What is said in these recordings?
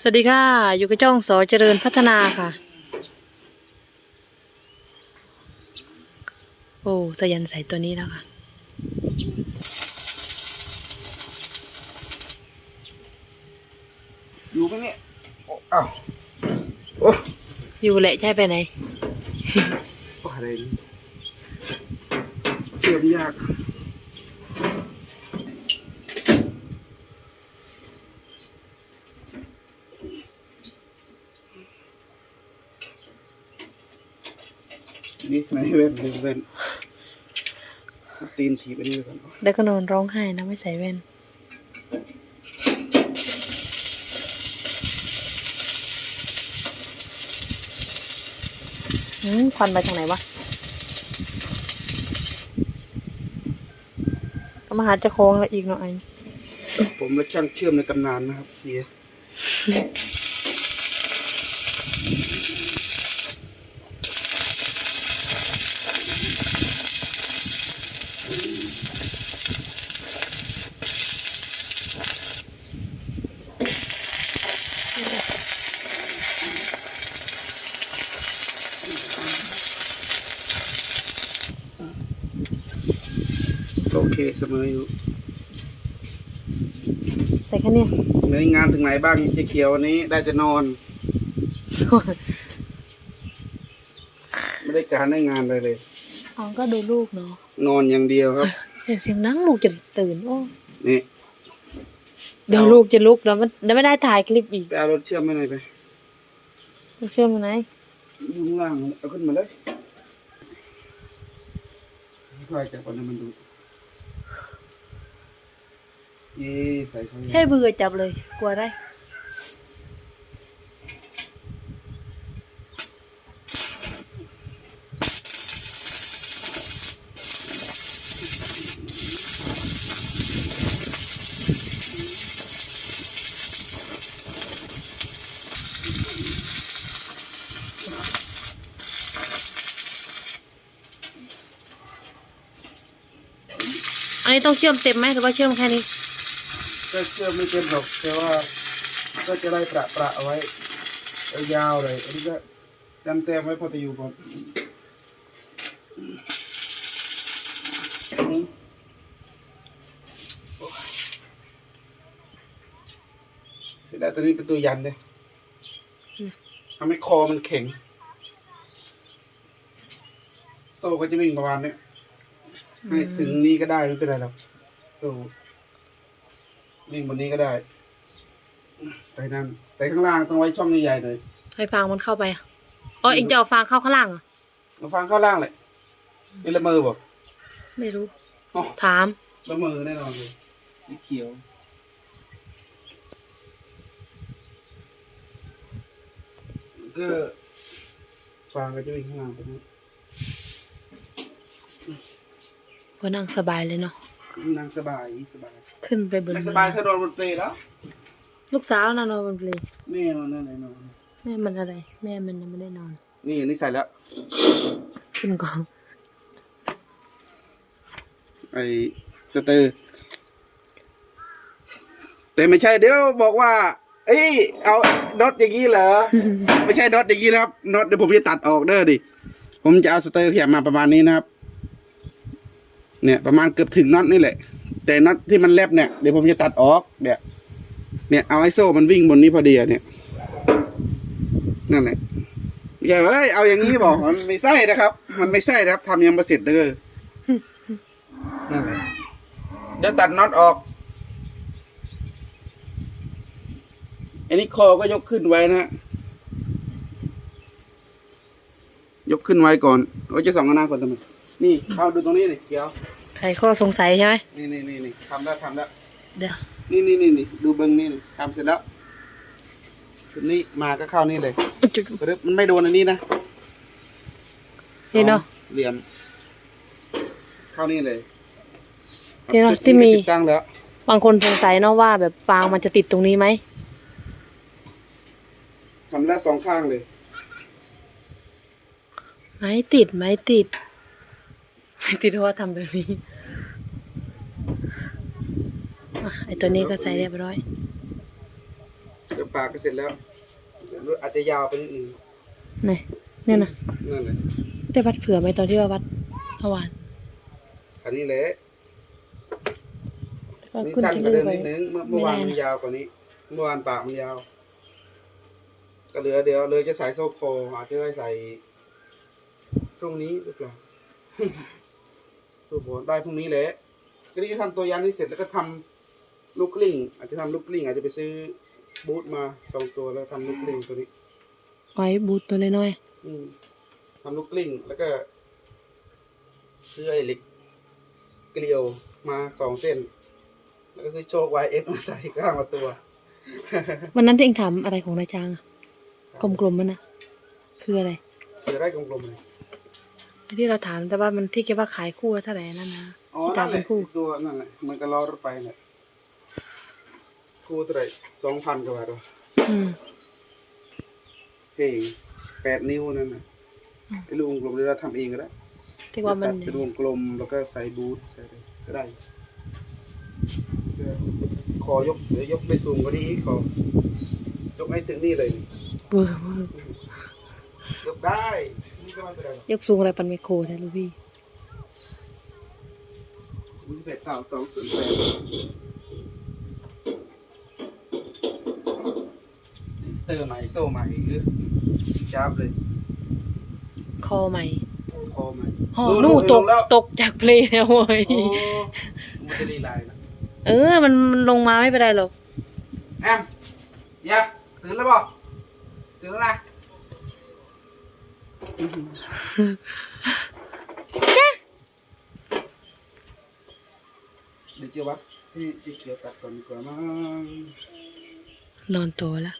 สวัสดีค่ะ อยู่กับจ้องสอเจริญพัฒนาค่ะ โอ้สยันใส่ตัวนี้แล้วค่ะ อยู่ไหมเนี่ยโอ้อ้าวโอ้อยู่แหละใช่ไปไหนโอ้อะไรนี่เชื่อมยาก นี่ไหนเว้นดึงเว้นเอาตีนถีบอันนี้ไปก่อนแล้วก็นอนร้องไห้นะไม่ใส่แว่นอืมควันไปทางไหนวะก็มาหาเจะคองแล้วอีกเนาะไอ้ผมและช่างเชื่อมในตำนานนะครับเฮีย สมออยู่ใส่แค่เนี้ยในงานถึงไหนบ้างเจ๊เขียววันนี้ได้จะนอน ไม่ได้การได้งานเลยเลย อ๋อก็ดูลูกเนาะนอนอย่างเดียวครับแต่เสียงดังลูกจะตื่นโอ้นี่เดี๋ยวลูกจะลุกแล้วมันเดี๋ยวไม่ได้ถ่ายคลิปอีกไปเอารถเชื่อมไม่ไหนอยไปลูกเชื่อมาไหนอยู่ข้างล่างเอาขึ้นมาเลยค่อยจับก่อนให้มันดูเย้ ใส่เข้าไปใช่เบื่อจับเลย กลัวได้อันนี้ต้องเชื่อมเต็มไหมหรือว่าเชื่อมแค่นี้ ก็เชื่อมไม่เต็มหรอกแต่ว่าก็จะได้ประประเอาไว้ยาวเลยอันนี้ก็ยันเต็มไว้พอจะอยู่ก่อนเสร็จแล้วตัวนี้เป็นตัวยันเลยทำให้คอมันแข็ง โซ่ก็จะวิ่งประมาณนี้ให้ถึงนี้ก็ได้ไม่เป็นไรหรอกโซ่ วิ่งบนนี้ก็ได้ไปนั่นแต่ข้างล่างต้องไว้ช่องใหญ่ๆหน่อยให้ฟางมันเข้าไปอะอ๋อเองจะเอาฟางเข้าข้างล่างเหรอมาฟังข้างล่างเลยเป็นละเมอบอกไม่รู้อ๋อถามละเมอแน่นอนเลยสีเขียว ก็ฟังก็จะวิ่งข้างล่างไปนะก็นั่งสบายเลยเนาะ นั่งสบายสบายขึ้นไปบน ไม่สบายถ้านอนบนเปลแล้วลูกสาวนะนอนบนเปลแม่นอนนั่นไหนนอนแม่มันอะไร แม่มันยังไม่ได้นอน นี่อันนี้ใส่แล้ว ขึ้นกองไอสเตอร์ แต่ไม่ใช่เดี๋ยวบอกว่า เอ้ยเอาน็อตอย่างนี้เหรอ ไม่ใช่น็อตอย่างนี้นะครับน็อตเดี๋ยวผมจะตัดออกเด้อดิผมจะเอาสเตอร์เขียนมาประมาณนี้นะครับ เนี่ยประมาณเกือบถึงน็อตนี่แหละ แต่น็อตที่มันแลบเนี่ยเดี๋ยวผมจะตัดออกเนี่ยเนี่ยเอาไอโซ่มันวิ่งบนนี้พอดีอะเนี่ยนั่นแหละไม่าเอ้ยเอาอย่างนี้บอกมันไม่ใช่นะครับ มันไม่ใช่นะครับทำยังประเสร็จเด้อนั่นแหละเดี๋ยวตัดน็อตออกอันนี้คอก็ยกขึ้นไว้นะยกขึ้นไว้ก่อนโอ้ยจะส่องหน้าก่อนทำไมนี่เข้าดูตรงนี้นี่เกียว ใครข้อสงสัยใช่ไหมนี่นี่นี่นี่ทำแล้วทำแล้วเดี๋ยวนี่นี่นี่นี่ดูเบิ้งนี่นี่ทำเสร็จแล้วชุดนี้มาก็เข้านี่เลยจุดปึ๊บมันไม่โดนอันนี้นะนี่เนาะสองเหลี่ยม เข้านี่เลยที่เนาะชุดที่มีก็ติดตั้งแล้ว บางคนสงสัยเนาะว่า แบบฟางมันจะติดตรงนี้ไหมทำแล้วสองข้างเลย ไม่ติดไม่ติด ไม่ติดเพราะว่าทำแบบนี้อะไอตัวนี้ก็ใส่เรียบร้อยเดี๋ยวปากก็เสร็จแล้วอาจจะยาวไปนิดนึงไหนเนี่ยนะนั่นแหละได้วัดเผื่อไหมตอนที่ว่าวัดเมื่อวานอันนี้แหละก็นี่ขึ้นสั้นที่กว่าเรื่เดิอยมไปนิดนึงเมื่อเมื่อวานไม่มันได้นะยาวกว่านี้ เมื่อวานปากมันยาว ก็เหลือเดี๋ยวเลยจะใส่โซ่คออาจจะได้ใส่พรุ่งนี้หรือเปล่า โซ่บอลได้พรุ่งนี้แหละก็นี่จะทำตัวยางนี้เสร็จแล้วก็ทำลูกกลิ้ง อาจจะทำลูกกลิ้ง อาจจะไปซื้อบูทมาสองตัวแล้วทำลูกกลิ้งตัวนี้ไว้บูทตัวน้อยอืมทำลูกกลิ้งแล้วก็ซื้อไอ้เหล็กเกลียวมาสองเส้น แล้วก็ซื้อโชคไวเอสมาใส่ข้างละตัวๆวันนั้นที่เองถามอะไรของนายจางอะกลมๆมันนะคืออะไรจะได้กลมๆเลยไอ้ ที่เราถามแต่ว่ามันที่แกว่าขายคู่ละเท่าไหร่นั่นนะอ๋อที่นั่ถามนแหเป็ละนคู่ตัวนั่นแหละมันก็ล้อรถไปเนี่ยคู่เท่าไหร่สองพันกว่าบาทวะอืมเฮ้ยแปดนิ้วนั่นน่ะไอ้ลูกวงกลมเดี๋ยวเราทำเองก็ได้ที่ว่ามันตัดเป็นวงกลมแล้วก็ใส่บูทใส่อะไรก็ได้ก็ขอยกเดี๋ยวยกได้สูงกว่านี้อีกขอยกให้ถึงนี่เลย เบอร์เบอร์ยกได้ นี่ก็ไม่เป็นไรหรอกยกสูงอะไรปันไมโครแท้ลูกพี่มันเสร็จเก่าสองศูนย์แปดสเตอร์ใหม่โซ่ใหม่คือจับเลย คอใหม่คอใหม่ห่อลูนู่กตลกงแล้วตกจากเพลงแล้วเว้ยโอ้มันจะรีไลน์นะเออ มันมันลงมาไม่เป็นไรหรอกแอมยักตื่นแล้วบ่ตื่นแล้วนะ เดี๋ยวเจียววัดที่ที่เกี่ยวตัดก่อนดีกว่ามั้งนอนตัวแล้ว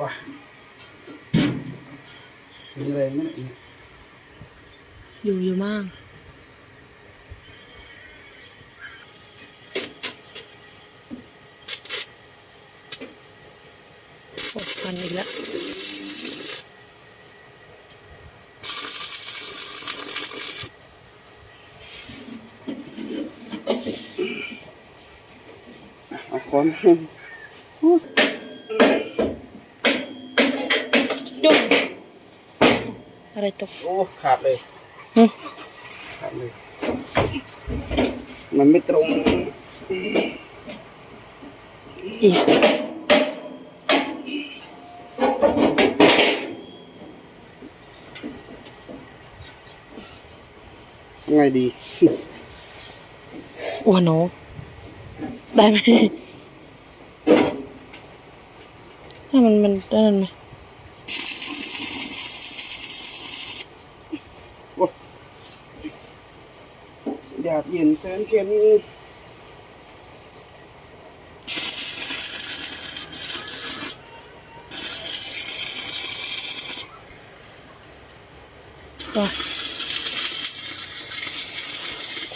ว้ามีอะไรไหมเนี่ย อยู่อยู่มาก โอ้พันอีกแล้วเอาคอนจุ๊บอะไรตกโอ้ขาดเลยหึขาดเลย มันไม่ตรงอีก ไงดีอ้วนหนูได้ไหมถ้ามันมันได้นั่นไหมอยากเย็นแสนเข็นโอ้ย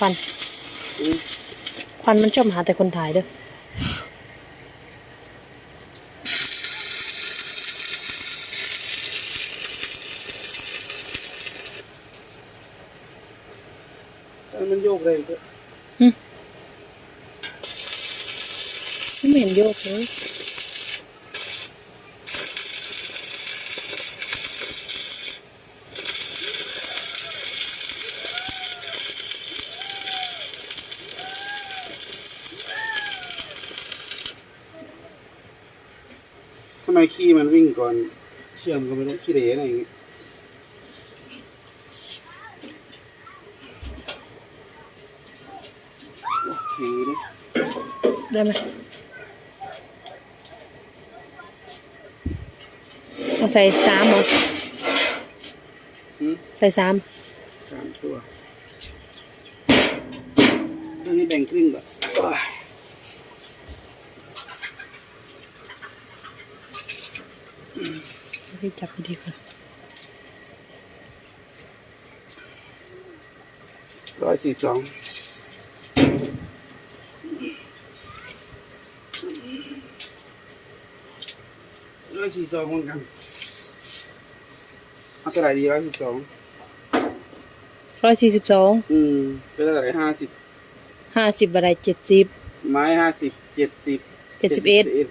ควันมควันมันชอบหาแต่คนถ่ายเด้อ แต่มันโยกเลยก็ ไม่เห็นโยกเลย ทำ ไมขี้มันวิ่งก่อน เชื่อมก็ไม่รู้ขี้เหร่อะไรอย่างงี้โอเคดิได้ไหมเอาใส่สามเหรอหืมใส่สามสามตัวอันนี้แบ่งครึ่งก่อนโอ้ย พี่จับดีก่อนร้อยสี่สองร้อยสี่สองเหมือนกันเอาเท่าไหร่ดีร้อยสิบสองร้อยสี่สิบสองอืมเป็นเท่าไหร่ห้าสิบห้าสิบอะไรเจ็ดสิบไม้ห้าสิบเจ็ดสิบเจ็ดสิบเอ็ด เต็ด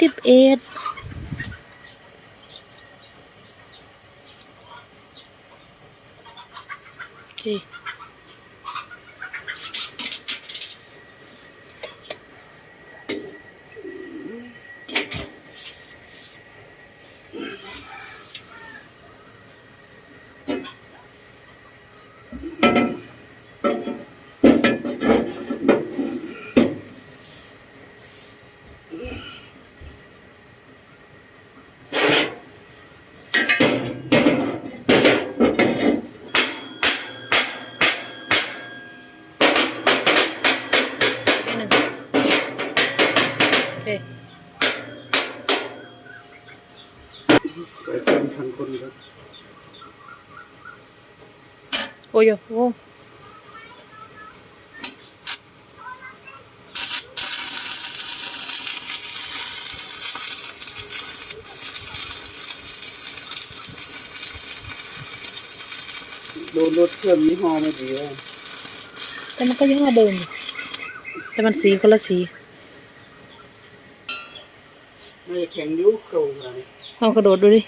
ติบเอ้ยโอ้โดนรถเครื่องยี่ห้อไม่ดีแล้วแต่มันก็ยังมาเดิมอยู่แต่มันสีคนละสีไม่แข็งยุคโครงอะไรนี่ลองกระโดดดูดิต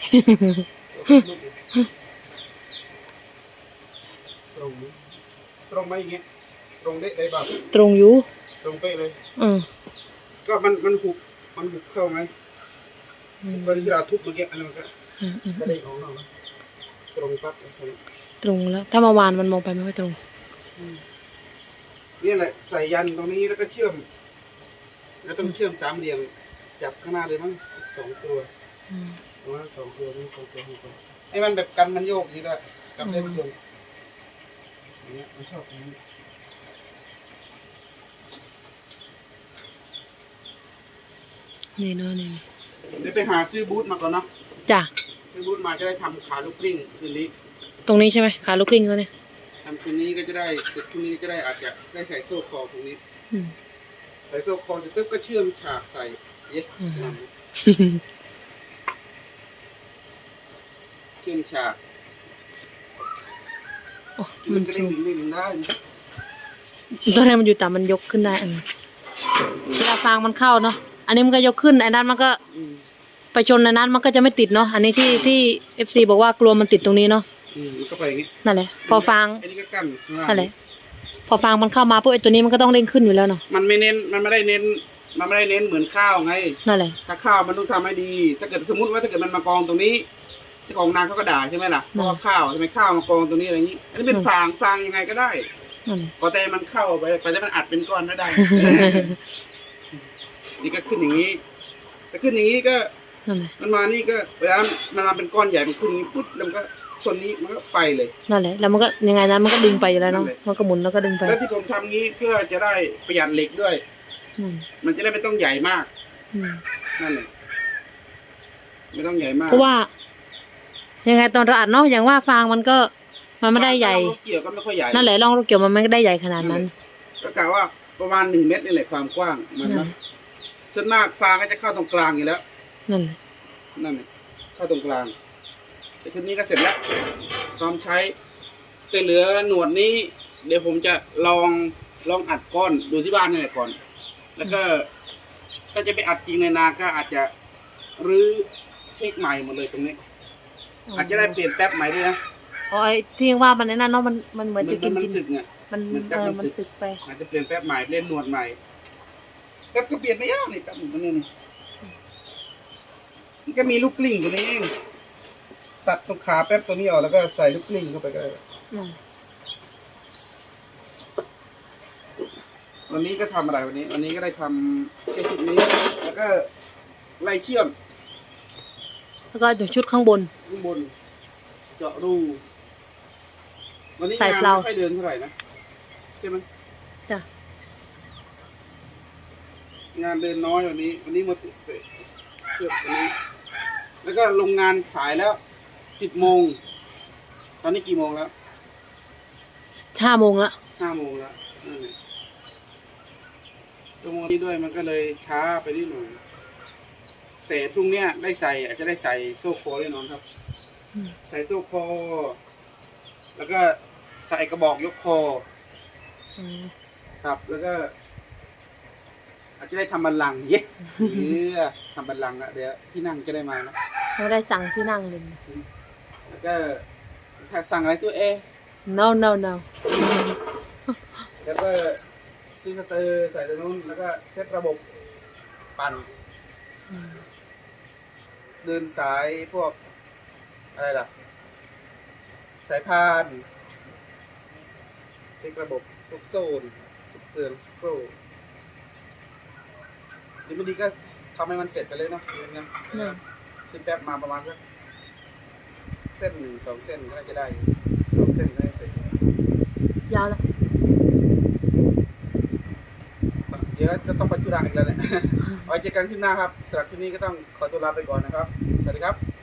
รงนี้ตรงไหมอย่างเงี้ยตรงได้ได้บ้างตรงอยู่ตรงเป๊ะเลย อืมก็มันมันหุบมันหุบเข้าไงอืมวันที่เราทุบเมื่อกี้อันนั้นมันก็อืมอืมก็ได้ของเราแล้วตรงปั๊บโอเคตรงแล้ว ถ้าเมาวานมันมองไปไม่ค่อยตรงนี่แหละใส่ยันตรงนี้แล้วก็เชื่อม แล้วต้องเชื่อมสามเหลี่ยมจับข้างหน้าเลยมั้งสองตัวอืมตรงนั้นสองตัวนี่สองตัวนี่ตัวไอ้มันแบบกันมันโยกนี่ด้วยกับได้มันโยก อย่างเงี้ยมันชอบอย่างนี้นี่เนาะนี่เดี๋ยวไปหาซื้อบูธมาก่อนเนาะจ้ะซื้อบูธมาจะได้ทำขาลูกกลิ้งคืนนี้ตรงนี้ใช่ไหมขาลูกกลิ้งเขาเนี่ยทำคืนนี้ก็จะได้เสร็จคืนนี้จะได้อาจจะได้ใส่โซ่คอตรงนี้ อืม ใส่โซ่คอเสร็จปุ๊บก็เชื่อมฉากใส่เย้อืม เชื่อมฉาก โอ้มัมันนจะได้สูงดึงได้ดึงได้ตอนแรกมันอยู่ต่ำมันยกขึ้นได้เออเวลาฟางมันเข้าเนาะอันนี้มันก็ยกขึ้นไอ้นั้นมันก็อืมไปชนในนั้นมันก็จะไม่ติดเนาะอันนี้ที่ที่เอฟซีบอกว่ากลัวมันติดตรงนี้เนาะอืมมันก็ไปอย่างงี้นั่นแหละพอฟางอันนี้ก็กั้นข้างล่างนั่นแหละพอฟางมันเข้ามาปุ๊บไอ้ตัวนี้มันก็ต้องเร่งขึ้นอยู่แล้วเนาะมันไม่เน้นมันไม่ได้เน้นมันไม่ได้เน้นเหมือนข้าวไงนั่นแหละถ้าข้าวมันต้องทำให้ดี ถ้าเกิดสมมติว่าถ้าเกิดมันมากองตรงนี้ เจ้าของนาเขาก็ด่าใช่ไหมล่ะเพราะว่าข้าวทำไมข้าวมากองตรงนี้อะไรอย่างนี้ อันนี้เป็นอืมฟางฟางยังไงก็ได้นั่นแหละขอแต่มันเข้าไปขอแต่มันอัดเป็นก้อนไม่ได้ นี่ก็ขึ้นอย่างนี้แต่ขึ้นอย่างนี้ก็ นั่นแหละมันมานี่ก็เวลามันมาเป็นก้อนใหญ่มันขึ้นอย่างนี้ปุ๊บแล้วมันก็ส่วนนี้มันก็ไปเลย นั่นแหละ แล้วมันก็ยังไงนะมันก็ดึงไปอยู่แล้วเนาะนั่นแหละมันก็หมุนแล้วก็ดึงไป แล้วที่ผมทำงี้เพื่อจะได้ประหยัดเหล็กด้วย อืมมันจะได้ไม่ต้องใหญ่มาก อืม นั่นแหละไม่ต้องใหญ่มาก เพราะว่า ยังไงตอนเราอัดเนาะอย่างว่าฟางมันก็มันไม่ได้ใหญ่ถ้าเราเกี่ยวก็ไม่ค่อยใหญ่นั่นแหละร่องรถเกี่ยวมันไม่ได้ใหญ่ขนาดนั้นก็กะว่าประมาณหนึ่งเมตรนี่แหละความกว้างมันนั่นะนส่วนมากฟางก็จะเข้าตรงกลางอยู่แล้ว นั่นแหละนั่นแหละเข้าตรงกลาง แต่ชุดนี้ก็เสร็จแล้วพร้อมใช้แต่เหลือหนวดนี้ เดี๋ยวผมจะลองลองอัดก้อนดูที่บ้านนี่แหละก่อน แล้วก็ถ้าจะไปอัดจริงในนาก็อาจจะรื้อเช็คใหม่หมดเลยตรงนี้ อาจจะได้เปลี่ยนแป๊บใหม่ด้วยนะอ๋อไอ้ที่ว่ามันไอ้นั่นเนาะมันมันเหมือนจะกินมันกินสึกเนี่ย มันมันแป๊บเออมันมันสึก สึกไปอาจจะเปลี่ยนแป๊บใหม่เล่นหนวดใหม่แป๊บก็เปลี่ยนไม่ยากนี่แป๊บหนึ่งตัวนี้นี่มันก็มีลูกกลิ้งตัวนี้เองตัดตรงขาแป๊บตัวนี้ออกแล้วก็ใส่ลูกกลิ้งเข้าไปก็ได้อืมวันนี้ก็ทำอะไรวันนี้ วันนี้ก็ได้ทำแค่ชุดนี้ แล้วก็ไล่เชื่อม แล้วก็อยู่ชุดข้างบน ข้างบน เจาะรูวันนี้ใส่งานเปล่า ไม่ค่อยเดินเท่าไหร่นะใช่ไหมจ้ะงานเดินน้อยวันนี้ วันนี้มาเชื่อมวันนี้ แล้วก็ลงงานสายแล้วสิบโมง ตอนนี้กี่โมงแล้วห้าโมงละห้าโมงแล้วนั่นแหละชั่วโมงนี้ด้วยมันก็เลยช้าไปนิดหน่อย แต่พรุ่งเนี้ยได้ใส่อาจจะได้ใส่โซ่คอแน่นอนครับ อืม ใส่โซ่คอ แล้วก็ใส่กระบอกยกคออืมครับ แล้วก็ อาจจะได้ทำบัลลังก์เย้เย้ทำบัลลังก์อะเดี๋ยวที่นั่งจะได้มานะ เราได้สั่งที่นั่งเลย แล้วก็ถ้าสั่งอะไรตัวเอ no no no แล้วก็ซีสเตอร์ใส่ตรงนู้น แล้วก็เซตระบบปั่นอืม เดินสายพวกอะไรล่ะ สายพานเช็คระบบพวกโซนพวกเตือนโซ่เดี๋ยวไม่ดีก็ทำให้มันเสร็จไปเลยเนาะเดี๋ยวนะนั่นซื้อแป๊บมาประมาณสักเส้นหนึ่งสองเส้นก็น่าจะได้สองเส้นก็ได้เสร็จ ยาวแล้ว เดี๋ยวจะต้องไปธุระอีกแล้วแหละไว้เจอกันที่หน้าครับสำหรับที่นี้ก็ต้องขอตัวลาไปก่อนนะครับ สวัสดีครับ